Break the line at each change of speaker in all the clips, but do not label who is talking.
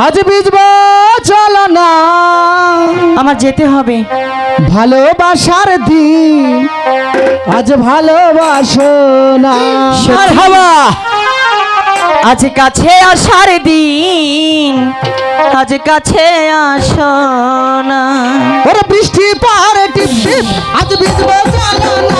আজ বিজব চলো না
আমার যেতে হবে।
ভালোবাসার দিন আজ ভালোবাসো না। হাওয়া!
আজ কাছে আসার দিন আজ কাছে আসো না।
ওরে বৃষ্টি পারে টিপ টিপ আজ বিজব চলো না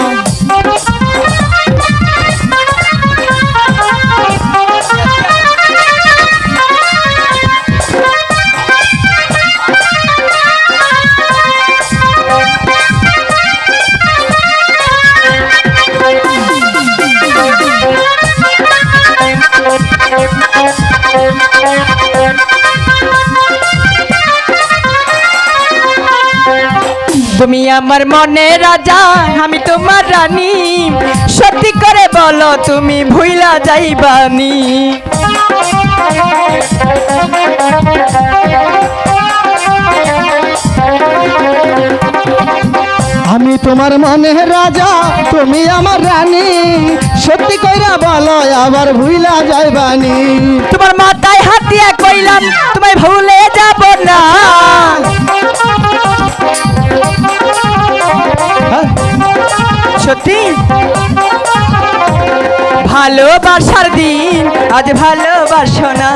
তুমি আমার মনে রাজা আমি তোমার রানী। সত্যি করে বলো তুমি ভুইলা যাইবানি
আমি তোমার মনে রাজা তুমি আমার রানী। সত্যি কইরা বলো আবার ভুইলা যাইবানি
তোমার মাথায় হাত দিয়া কইলাম তোমায় ভুলে সত্যি? ভালোবাসার দিন, আজ ভালোবাসো না।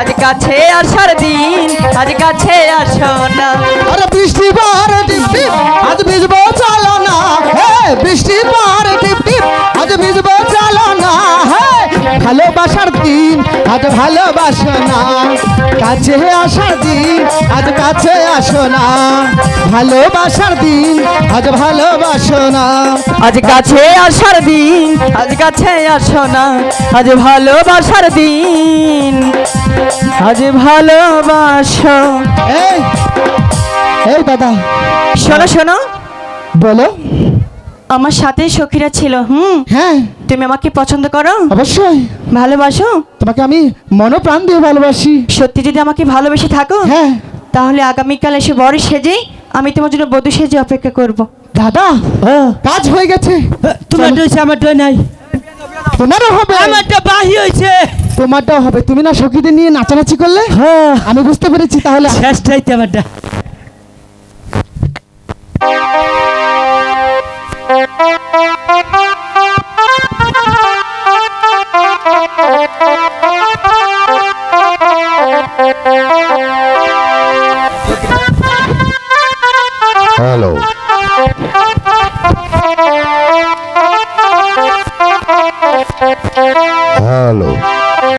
আজ কাছে আসার দিন, আজ কাছে আসো না।
আরে বৃষ্টি পারে টিপ আজ ভিজবো চলো না। বৃষ্টি পারে টিপ আজ ভিজবো চলো না। ভালোবাসার দিন আজ ভালোবাসো না কাছে আসার দিন আজ কাছে আসো না। ভালোবাসার দিন আজ ভালোবাসো না।
আজ কাছে আসার দিন আজ কাছে আসো না। আজ ভালোবাসার দিন আজ ভালোবাসো।
এই এই দাদা।
শোনো শোনো।
বলো।
আমার সাথে সখীরা ছিল হুম?
হ্যাঁ।
তুমি আমাকে পছন্দ করো?
অবশ্যই।
ভালোবাসো?
তোমাকে আমি মনোপ্রাণ দিয়ে ভালোবাসি।
সত্যি যদি আমাকে ভালোবেসে থাকো
হ্যাঁ।
তাহলে আগামীকাল এসে বড় সেজে আমি তোমার জন্য বধূ সেজে অপেক্ষা করব।
দাদা কাজ হয়ে গেছে।
তোমার হয়েছে আমারটা নাই।
তোমারও হবে।
আমারটা বাহি হয়েছে।
তোমারটাও হবে। তুমি না সখীদের নিয়ে নাচানাচি করলে?
হ্যাঁ।
আমি বুঝতে পেরেছি তাহলে।
শেষটাইতে আমারটা।
হ্যালো